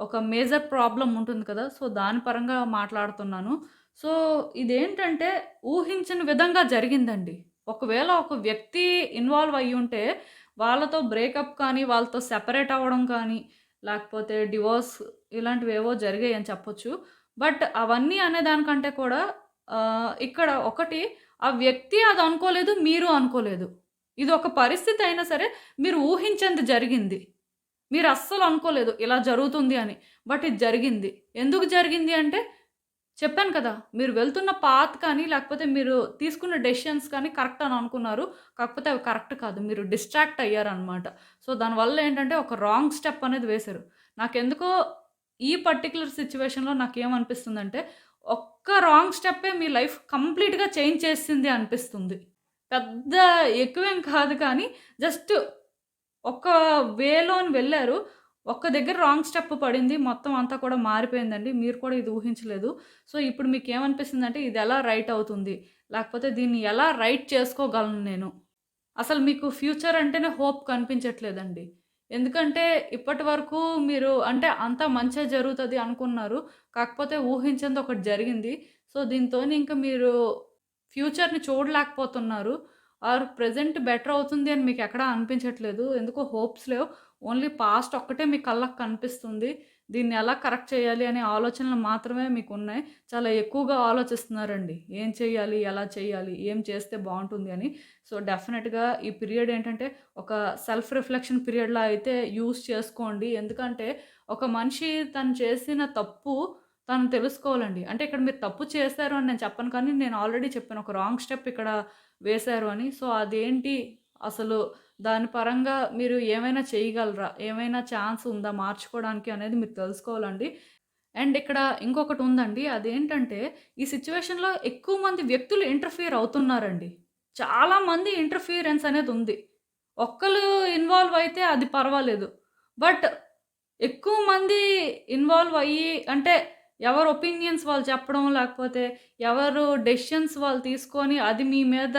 ఒక మేజర్ ప్రాబ్లం ఉంటుంది కదా! సో దాని పరంగా మాట్లాడుతున్నాను. సో ఇదేంటంటే ఊహించిన విధంగా జరిగిందండి. ఒకవేళ ఒక వ్యక్తి ఇన్వాల్వ్ అయ్యి ఉంటే వాళ్ళతో బ్రేకప్ కానీ, వాళ్ళతో సెపరేట్ అవ్వడం కానీ, లేకపోతే డివోర్స్ ఇలాంటివేవో అని చెప్పొచ్చు. బట్ అవన్నీ అనే దానికంటే కూడా ఇక్కడ ఒకటి ఆ వ్యక్తి అది అనుకోలేదు. మీరు అనుకోలేదు. ఇది ఒక పరిస్థితి అయినా సరే మీరు ఊహించేంత జరిగింది. మీరు అస్సలు అనుకోలేదు ఇలా జరుగుతుంది అని. బట్ ఇది జరిగింది. ఎందుకు జరిగింది అంటే చెప్పాను కదా! మీరు వెళ్తున్న పాత్ కానీ, లేకపోతే మీరు తీసుకున్న డెసిషన్స్ కానీ కరెక్ట్ అని అనుకున్నారు. కాకపోతే అవి కరెక్ట్ కాదు. మీరు డిస్ట్రాక్ట్ అయ్యారనమాట. సో దానివల్ల ఏంటంటే ఒక రాంగ్ స్టెప్ అనేది వేశారు. నాకెందుకో ఈ పర్టికులర్ సిచ్యువేషన్లో నాకేమనిపిస్తుందంటే ఒక్క రాంగ్ స్టెప్పే మీ లైఫ్ కంప్లీట్‌గా చేంజ్ చేసింది అనిపిస్తుంది. పెద్ద ఎక్కువేం కాదు కానీ జస్ట్ ఒక వేలోని వెళ్ళారు ఒక్క దగ్గర రాంగ్ స్టెప్ పడింది. మొత్తం అంతా కూడా మారిపోయిందండి. మీరు కూడా ఇది ఊహించలేదు. సో, ఇప్పుడు మీకు ఏమనిపించిందంటే ఇది ఎలా రైట్ అవుతుంది? లేకపోతే దీన్ని ఎలా రైట్ చేసుకోగలను నేను? అసలు మీకు ఫ్యూచర్ అంటేనే హోప్ కనిపించట్లేదండి. ఎందుకంటే ఇప్పటి వరకు మీరు అంటే అంతా మంచిగా జరుగుతుంది అనుకున్నారు. కాకపోతే ఊహించింది ఒకటి జరిగింది. సో, దీంతోని ఇంకా మీరు ఫ్యూచర్‌ని చూడలేకపోతున్నారు. ఆర్ ప్రెజెంట్ బెటర్ అవుతుంది అని మీకు ఎక్కడా అనిపించట్లేదు. ఎందుకో హోప్స్ లేవు. ఓన్లీ పాస్ట్ ఒక్కటే మీ కళ్ళకు కనిపిస్తుంది. దీన్ని ఎలా కరెక్ట్ చేయాలి అనే ఆలోచనలు మాత్రమే మీకు ఉన్నాయి చాలా ఎక్కువగా ఆలోచిస్తున్నారండి. ఏం చేయాలి? ఎలా చేయాలి? ఏం చేస్తే బాగుంటుంది అని. సో, డెఫినెట్గా ఈ పీరియడ్ ఏంటంటే ఒక సెల్ఫ్ రిఫ్లెక్షన్ పీరియడ్‌లా అయితే యూజ్ చేసుకోండి. ఎందుకంటే ఒక మనిషి తను చేసిన తప్పు తను తెలుసుకోవాలండి. అంటే ఇక్కడ మీరు తప్పు చేశారు అని నేను చెప్పను కానీ నేను ఆల్రెడీ చెప్పాను. ఒక రాంగ్ స్టెప్ ఇక్కడ వేశారు అని. సో, అదేంటి? అసలు దాని పరంగా మీరు ఏమైనా చేయగలరా? ఏమైనా ఛాన్స్ ఉందా మార్చుకోవడానికి అనేది మీరు తెలుసుకోవాలండి. అండ్ ఇక్కడ ఇంకొకటి ఉందండి. అదేంటంటే ఈ సిచ్యువేషన్లో ఎక్కువ మంది వ్యక్తులు ఇంటర్ఫియర్ అవుతున్నారండి. చాలా మంది ఇంటర్ఫియరెన్స్ అనేది ఉంది. ఒక్కరు ఇన్వాల్వ్ అయితే అది పర్వాలేదు. బట్ ఎక్కువ మంది ఇన్వాల్వ్ అయ్యి అంటే ఎవరు ఒపీనియన్స్ వాళ్ళు చెప్పడం లేకపోతే ఎవరు డెసిషన్స్ వాళ్ళు తీసుకొని అది మీ మీద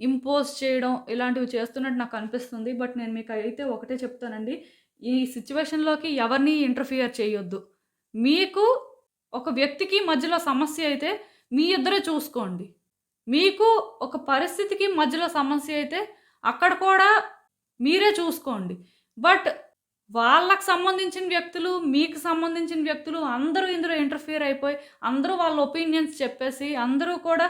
ఇంపోజ్ చేయడం ఇలాంటివి చేస్తున్నట్టు నాకు అనిపిస్తుంది. బట్ నేను మీకైతే ఒకటే చెప్తానండి. ఈ సిచ్యువేషన్లోకి ఎవరిని ఇంటర్ఫియర్ చేయొద్దు. మీకు ఒక వ్యక్తికి మధ్యలో సమస్య అయితే మీ ఇద్దరే చూసుకోండి. మీకు ఒక పరిస్థితికి మధ్యలో సమస్య అయితే అక్కడ కూడా మీరే చూసుకోండి. బట్ వాళ్ళకు సంబంధించిన వ్యక్తులు, మీకు సంబంధించిన వ్యక్తులు అందరూ ఇందులో ఇంటర్ఫియర్ అయిపోయి అందరూ వాళ్ళ ఒపీనియన్స్ చెప్పేసి అందరూ కూడా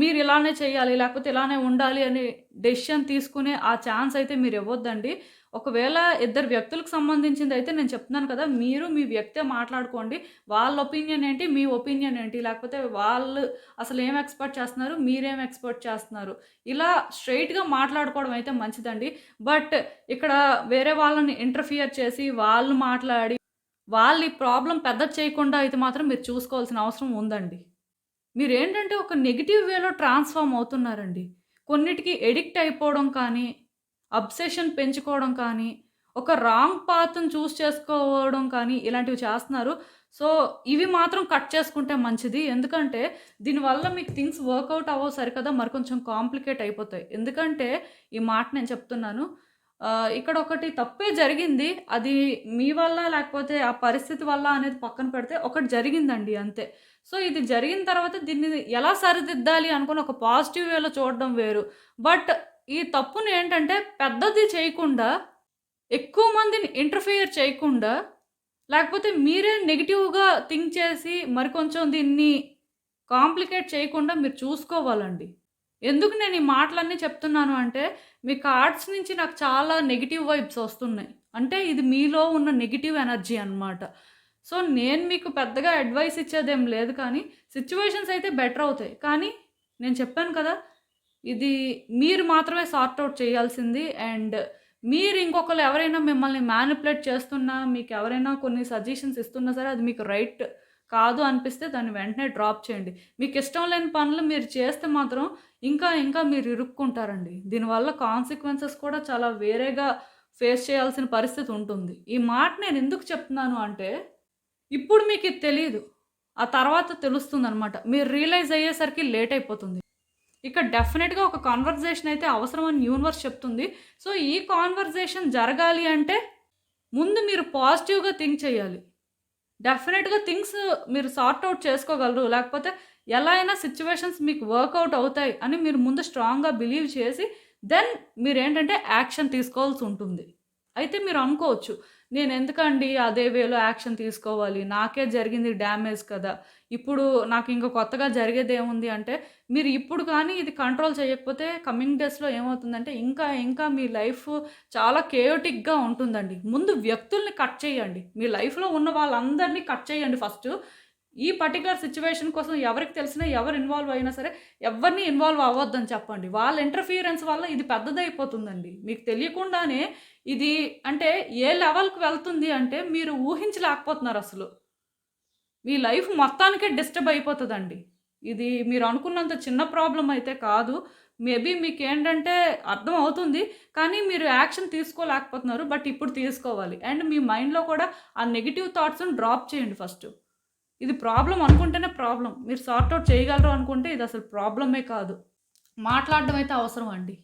మీరు ఇలానే చేయాలి లేకపోతే ఇలానే ఉండాలి అని డెసిషన్ తీసుకునే ఆ ఛాన్స్ అయితే మీరు ఇవ్వద్దండి. ఒకవేళ ఇద్దరు వ్యక్తులకు సంబంధించింది అయితే నేను చెప్తున్నాను కదా! మీరు మీ వ్యక్తే మాట్లాడుకోండి. వాళ్ళ ఒపీనియన్ ఏంటి? మీ ఒపీనియన్ ఏంటి? లేకపోతే వాళ్ళు అసలు ఏం ఎక్స్‌పెక్ట్ చేస్తున్నారు? మీరేం ఎక్స్‌పెక్ట్ చేస్తున్నారు? ఇలా స్ట్రెయిట్‌గా మాట్లాడుకోవడం అయితే మంచిదండి. బట్ ఇక్కడ వేరే వాళ్ళని ఇంటర్ఫియర్ చేసి వాళ్ళు మాట్లాడి వాళ్ళు ఈ ప్రాబ్లమ్ పెద్దది చేయకుండా అయితే మాత్రం మీరు చూసుకోవాల్సిన అవసరం ఉందండి. మీరేంటంటే ఒక నెగిటివ్ వేలో ట్రాన్స్‌ఫార్మ్ అవుతున్నారండి. కొన్నిటికి ఎడిక్ట్ అయిపోవడం కానీ, అబ్సెషన్ పెంచుకోవడం కానీ, ఒక రాంగ్ పాత్ను చూస్ చేసుకోవడం కానీ ఇలాంటివి చేస్తున్నారు. సో, ఇవి మాత్రం కట్ చేసుకుంటే మంచిది. ఎందుకంటే దీనివల్ల మీకు థింగ్స్ వర్కౌట్ అవ్వవు సరికదా మరి కొంచెం కాంప్లికేట్ అయిపోతాయి. ఎందుకంటే ఈ మాట నేను చెప్తున్నాను. ఇక్కడ ఒకటి తప్పే జరిగింది. అది మీ వల్ల లేకపోతే ఆ పరిస్థితి వల్ల అనేది పక్కన పెడితే ఒకటి జరిగిందండి అంతే. సో, ఇది జరిగిన తర్వాత దీన్ని ఎలా సరిదిద్దాలి అనుకుని ఒక పాజిటివ్ వేలో చూడడం వేరు. బట్ ఈ తప్పుని ఏంటంటే పెద్దది చేయకుండా, ఎక్కువ మందిని ఇంటర్ఫియర్ చేయకుండా, లేకపోతే మీరే నెగిటివ్గా థింక్ చేసి మరి కొంచెం దీన్ని కాంప్లికేట్ చేయకుండా మీరు చూసుకోవాలండి. ఎందుకు నేను ఈ మాటలన్నీ చెప్తున్నాను అంటే, మీ కార్డ్స్ నుంచి నాకు చాలా నెగిటివ్ వైబ్స్ వస్తున్నాయి. అంటే ఇది మీలో ఉన్న నెగిటివ్ ఎనర్జీ అన్నమాట. సో, నేను మీకు పెద్దగా అడ్వైస్ ఇచ్చేదేం లేదు కానీ, సిచ్యువేషన్స్ అయితే బెటర్ అవుతాయి. కానీ నేను చెప్పాను కదా! ఇది మీరు మాత్రమే సార్ట్ అవుట్ చేయాల్సింది. అండ్ మీరు ఇంకొకరు ఎవరైనా మిమ్మల్ని మ్యానిపులేట్ చేస్తున్నా, మీకు ఎవరైనా కొన్ని సజెషన్స్ ఇస్తున్నా సరే అది మీకు రైట్ కాదు అనిపిస్తే దాన్ని వెంటనే డ్రాప్ చేయండి. మీకు ఇష్టం లేని పనులు మీరు చేస్తే మాత్రం ఇంకా ఇంకా మీరు ఇరుక్కుంటారండి. దీనివల్ల కాన్సిక్వెన్సెస్ కూడా చాలా వేరేగా ఫేస్ చేయాల్సిన పరిస్థితి ఉంటుంది. ఈ మాట నేను ఎందుకు చెప్తున్నాను అంటే, ఇప్పుడు మీకు ఇది తెలియదు ఆ తర్వాత తెలుస్తుంది అనమాట మీరు రియలైజ్ అయ్యేసరికి లేట్ అయిపోతుంది. ఇక్కడ డెఫినెట్గా ఒక కన్వర్జేషన్ అయితే అవసరం అని యూనివర్స్ చెప్తుంది. సో, ఈ కాన్వర్జేషన్ జరగాలి అంటే ముందు మీరు పాజిటివ్‌గా థింక్ చేయాలి. డెఫినెట్గా థింగ్స్ మీరు సార్ట్ అవుట్ చేసుకోగలరు. లేకపోతే ఎలా అయినా సిచ్యువేషన్స్ మీకు వర్కౌట్ అవుతాయి అని మీరు ముందు స్ట్రాంగ్‌గా బిలీవ్ చేసి దెన్ మీరేంటంటే యాక్షన్ తీసుకోవాల్సి ఉంటుంది. అయితే మీరు అనుకోవచ్చు, నేను ఎందుకండి అదే వేలో యాక్షన్ తీసుకోవాలి? నాకే జరిగింది డ్యామేజ్ కదా! ఇప్పుడు నాకు ఇంకా కొత్తగా జరిగేది ఏముంది అంటే, మీరు ఇప్పుడు కానీ ఇది కంట్రోల్ చేయకపోతే కమింగ్ డేస్‌లో ఏమవుతుందంటే ఇంకా ఇంకా మీ లైఫ్ చాలా కేయోటిక్‌గా ఉంటుందండి. ముందు వ్యక్తుల్ని కట్ చేయండి. మీ లైఫ్‌లో ఉన్న వాళ్ళందరిని కట్ చేయండి ఫస్ట్ ఈ పర్టికులర్ సిచ్యువేషన్ కోసం ఎవరికి తెలిసినా, ఎవరు ఇన్వాల్వ్ అయినా సరే ఎవరిని ఇన్వాల్వ్ అవ్వద్దని చెప్పండి. వాళ్ళ ఇంటర్ఫీరెన్స్ వల్ల ఇది పెద్దదైపోతుందండి మీకు తెలియకుండానే ఇది అంటే ఏ లెవెల్‌కి వెళ్తుంది అంటే మీరు ఊహించలేకపోతున్నారు అసలు. మీ లైఫ్ మొత్తానికే డిస్టర్బ్ అయిపోతుందండి. ఇది మీరు అనుకున్నంత చిన్న ప్రాబ్లం అయితే కాదు. మేబీ మీకు ఏంటంటే అర్థం అవుతుంది కానీ మీరు యాక్షన్ తీసుకోలేకపోతున్నారు బట్ ఇప్పుడు తీసుకోవాలి. అండ్ మీ మైండ్లో కూడా ఆ నెగిటివ్ థాట్స్ని డ్రాప్ చేయండి ఫస్ట్. ఇది ప్రాబ్లం అనుకుంటేనే ప్రాబ్లం మీరు సార్ట్ అవుట్ చేయగలరు అనుకుంటే ఇది అసలు ప్రాబ్లమే కాదు. మాట్లాడడం అయితే అవసరం అండి.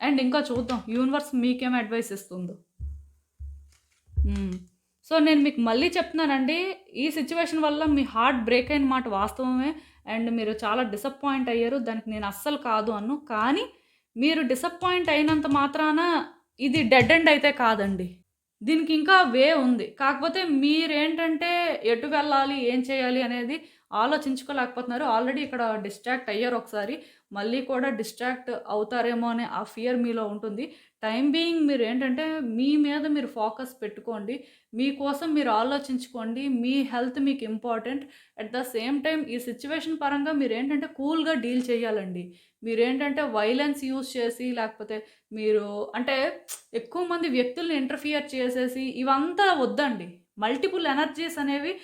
అండ్ ఇంకా చూద్దాం. యూనివర్స్ మీకేం అడ్వైస్ ఇస్తుందో. సో నేను మీకు మళ్ళీ చెప్తున్నానండి ఈ సిచ్యువేషన్ వల్ల మీ హార్ట్ బ్రేక్ అయిన మాట వాస్తవమే. అండ్ మీరు చాలా డిసప్పాయింట్ అయ్యారు దానికి నేను అస్సలు కాదు అన్ను. కానీ మీరు డిసప్పాయింట్ అయినంత మాత్రాన ఇది డెడ్ ఎండ్ అయితే కాదండి. దీనికి ఇంకా వే ఉంది. కాకపోతే మీరేంటంటే ఎటు వెళ్ళాలి ఏం చేయాలి అనేది ఆలోచించుకోలేకపోతున్నారు. ఆల్రెడీ ఇక్కడ డిస్ట్రాక్ట్ అయ్యారు ఒకసారి. మళ్ళీ కూడా డిస్ట్రాక్ట్ అవుతారేమో అనే ఆ ఫియర్ మీలో ఉంటుంది. టైం బీయింగ్ మీరు ఏంటంటే మీ మీద మీరు ఫోకస్ పెట్టుకోండి. మీకోసం మీరు ఆలోచించుకోండి. మీ హెల్త్ మీకు important. At the same time ఈ సిచ్యువేషన్ పరంగా మీరు ఏంటంటే కూల్గా డీల్ చేయాలండి. మీరేంటంటే వైలెన్స్ యూస్ చేసి లేకపోతే మీరు అంటే ఎక్కువ మంది వ్యక్తుల్ని ఇంటర్ఫియర్ చేసేసి ఇవంతా వద్దండి. మల్టిపుల్ ఎనర్జీస్ అనేవి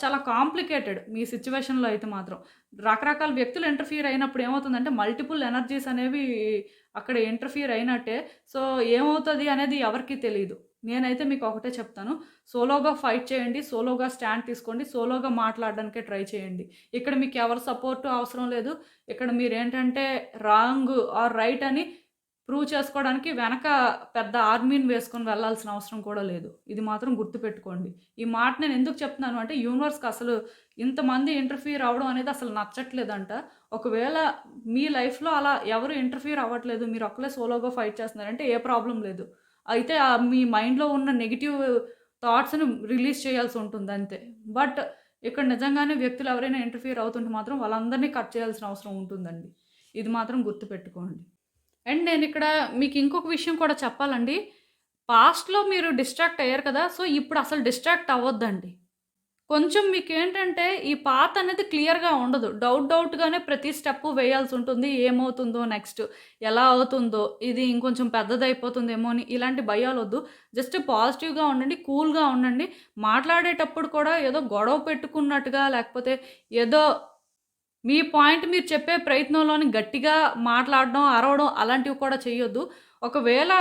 చాలా కాంప్లికేటెడ్ మీ సిచ్యువేషన్లో అయితే మాత్రం. రకరకాల వ్యక్తులు ఇంటర్ఫియర్ అయినప్పుడు ఏమవుతుందంటే మల్టిపుల్ ఎనర్జీస్ అనేవి అక్కడ ఇంటర్ఫియర్ అయినట్టే. సో ఏమవుతుంది అనేది ఎవరికి తెలియదు నేనైతే మీకు ఒకటే చెప్తాను. సోలోగా ఫైట్ చేయండి సోలోగా స్టాండ్ తీసుకోండి సోలోగా మాట్లాడడానికే ట్రై చేయండి. ఇక్కడ మీకు ఎవరి సపోర్ట్ అవసరం లేదు. ఇక్కడ మీరు ఏంటంటే రాంగ్ ఆర్ రైట్ అని ప్రూవ్ చేసుకోవడానికి వెనక పెద్ద ఆర్మీని వేసుకొని వెళ్ళాల్సిన అవసరం కూడా లేదు. ఇది మాత్రం గుర్తుపెట్టుకోండి. ఈ మాట నేను ఎందుకు చెప్తున్నాను అంటే యూనివర్స్కి అసలు ఇంతమంది ఇంటర్ఫియర్ అవ్వడం అనేది అసలు నచ్చట్లేదంట. ఒకవేళ మీ లైఫ్లో అలా ఎవరు ఇంటర్ఫియర్ అవ్వట్లేదు మీరు ఒక్కలే సోలోగా ఫైట్ చేస్తున్నారంటే ఏ ప్రాబ్లం లేదు. అయితే మీ మైండ్లో ఉన్న నెగిటివ్ థాట్స్ని రిలీజ్ చేయాల్సి ఉంటుంది అంతే. బట్ ఇక్కడ నిజంగానే వ్యక్తులు ఎవరైనా ఇంటర్ఫియర్ అవుతుంటే మాత్రం వాళ్ళందరినీ కట్ చేయాల్సిన అవసరం ఉంటుందండి. ఇది మాత్రం గుర్తుపెట్టుకోండి. అండ్ నేను ఇక్కడ మీకు ఇంకొక విషయం కూడా చెప్పాలండి. పాస్ట్లో మీరు డిస్ట్రాక్ట్ అయ్యారు కదా సో ఇప్పుడు అసలు డిస్ట్రాక్ట్ అవ్వద్దండి. కొంచెం మీకు ఏంటంటే ఈ పాత అనేది క్లియర్గా ఉండదు. డౌట్ డౌట్గానే ప్రతి స్టెప్ వేయాల్సి ఉంటుంది. ఏమవుతుందో నెక్స్ట్ ఎలా అవుతుందో ఇది ఇంకొంచెం పెద్దదైపోతుందేమో అని ఇలాంటి భయాలు వద్దు. జస్ట్ పాజిటివ్గా ఉండండి కూల్గా ఉండండి. మాట్లాడేటప్పుడు కూడా ఏదో గొడవ పెట్టుకున్నట్టుగా లేకపోతే ఏదో మీ పాయింట్ మీరు చెప్పే ప్రయత్నంలోని గట్టిగా మాట్లాడడం అరవడం అలాంటివి కూడా చేయొద్దు ఒకవేళ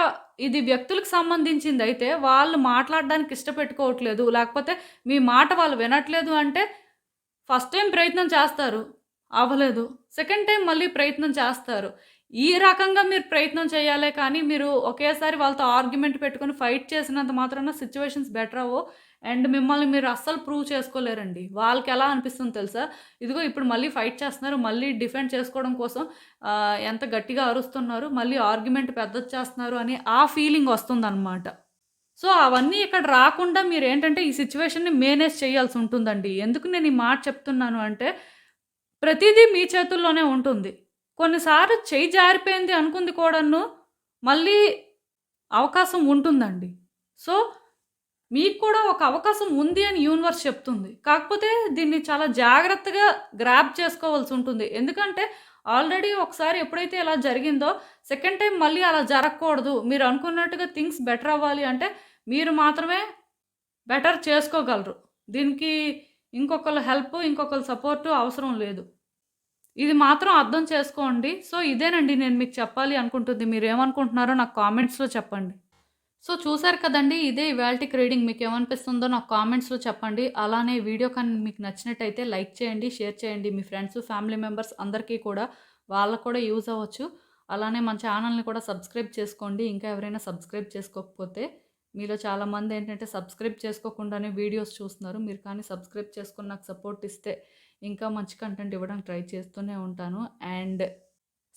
ఇది వ్యక్తులకు సంబంధించింది అయితే వాళ్ళు మాట్లాడడానికి ఇష్టపెట్టుకోవట్లేదు. లేకపోతే మీ మాట వాళ్ళు వినట్లేదు అంటే ఫస్ట్ టైం ప్రయత్నం చేస్తారు. అవ్వలేదు. సెకండ్ టైం మళ్ళీ ప్రయత్నం చేస్తారు. ఈ రకంగా మీరు ప్రయత్నం చేయాలే కానీ మీరు ఒకేసారి వాళ్ళతో ఆర్గ్యుమెంట్ పెట్టుకొని ఫైట్ చేసినంత మాత్రాన సిచ్యువేషన్స్ బెటర్ అవో అండ్ మిమ్మల్ని మీరు అస్సలు ప్రూవ్ చేసుకోలేరండి. వాళ్ళకి ఎలా అనిపిస్తుంది తెలుసా? ఇదిగో ఇప్పుడు మళ్ళీ ఫైట్ చేస్తున్నారు మళ్ళీ డిఫెండ్ చేసుకోవడం కోసం ఎంత గట్టిగా అరుస్తున్నారు మళ్ళీ ఆర్గ్యుమెంట్ పెద్ద చేస్తున్నారు అని ఆ ఫీలింగ్ వస్తుందన్నమాట. సో అవన్నీ ఇక్కడ రాకుండా మీరు ఏంటంటే ఈ సిచ్యువేషన్ని మేనేజ్ చేయాల్సి ఉంటుందండి. ఎందుకు నేను ఈ మాట చెప్తున్నాను అంటే ప్రతిదీ మీ చేతుల్లోనే ఉంటుంది. కొన్నిసార్లు చేయి జారిపోయింది అనుకుంది కూడాను మళ్ళీ అవకాశం ఉంటుందండి. సో మీకు కూడా ఒక అవకాశం ఉంది అని యూనివర్స్ చెప్తుంది. కాకపోతే దీన్ని చాలా జాగ్రత్తగా గ్రాప్ చేసుకోవాల్సి ఉంటుంది. ఎందుకంటే ఆల్రెడీ ఒకసారి ఎప్పుడైతే ఇలా జరిగిందో సెకండ్ టైం మళ్ళీ అలా జరగకూడదు. మీరు అనుకున్నట్టుగా థింగ్స్ బెటర్ అవ్వాలి అంటే మీరు మాత్రమే బెటర్ చేసుకోగలరు. దీనికి ఇంకొకళ్ళ హెల్ప్ ఇంకొకళ్ళ సపోర్టు అవసరం లేదు. ఇది మాత్రం అర్థం చేసుకోండి. సో ఇదేనండి నేను మీకు చెప్పాలి అనుకుంటుంది. మీరు ఏమనుకుంటున్నారో నాకు కామెంట్స్లో చెప్పండి. సో చూసారు కదండి ఇదే ఇవాల్టిక్ రీడింగ్ మీకు ఏమనిపిస్తుందో నాకు కామెంట్స్లో చెప్పండి. అలానే వీడియో కానీ మీకు నచ్చినట్టయితే లైక్ చేయండి షేర్ చేయండి. మీ ఫ్రెండ్స్ ఫ్యామిలీ మెంబర్స్ అందరికీ కూడా వాళ్ళకు కూడా యూజ్ అవ్వచ్చు. అలానే మన ఛానల్ని కూడా సబ్స్క్రైబ్ చేసుకోండి. ఇంకా ఎవరైనా సబ్స్క్రైబ్ చేసుకోకపోతే మీలో చాలామంది ఏంటంటే సబ్స్క్రైబ్ చేసుకోకుండానే వీడియోస్ చూస్తున్నారు. మీరు కానీ సబ్స్క్రైబ్ చేసుకుని నాకు సపోర్ట్ ఇస్తే ఇంకా మంచి కంటెంట్ ఇవ్వడానికి ట్రై చేస్తూనే ఉంటాను. అండ్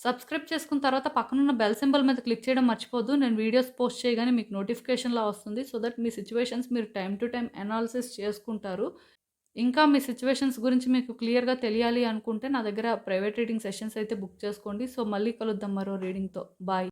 సబ్స్క్రైబ్ చేసుకున్న తర్వాత పక్కనున్న బెల్ సింబల్ మీద క్లిక్ చేయడం మర్చిపోద్దు నేను వీడియోస్ పోస్ట్ చేయగానే మీకు నోటిఫికేషన్లా వస్తుంది. సో దట్ మీ సిచ్యువేషన్స్ మీరు టైం టు టైం అనాలిసిస్ చేసుకుంటారు. ఇంకా మీ సిచ్యువేషన్స్ గురించి మీకు క్లియర్గా తెలియాలి అనుకుంటే నా దగ్గర ప్రైవేట్ రీడింగ్ సెషన్స్ అయితే బుక్ చేసుకోండి. సో మళ్ళీ కలుద్దాం మరో రీడింగ్తో. బాయ్.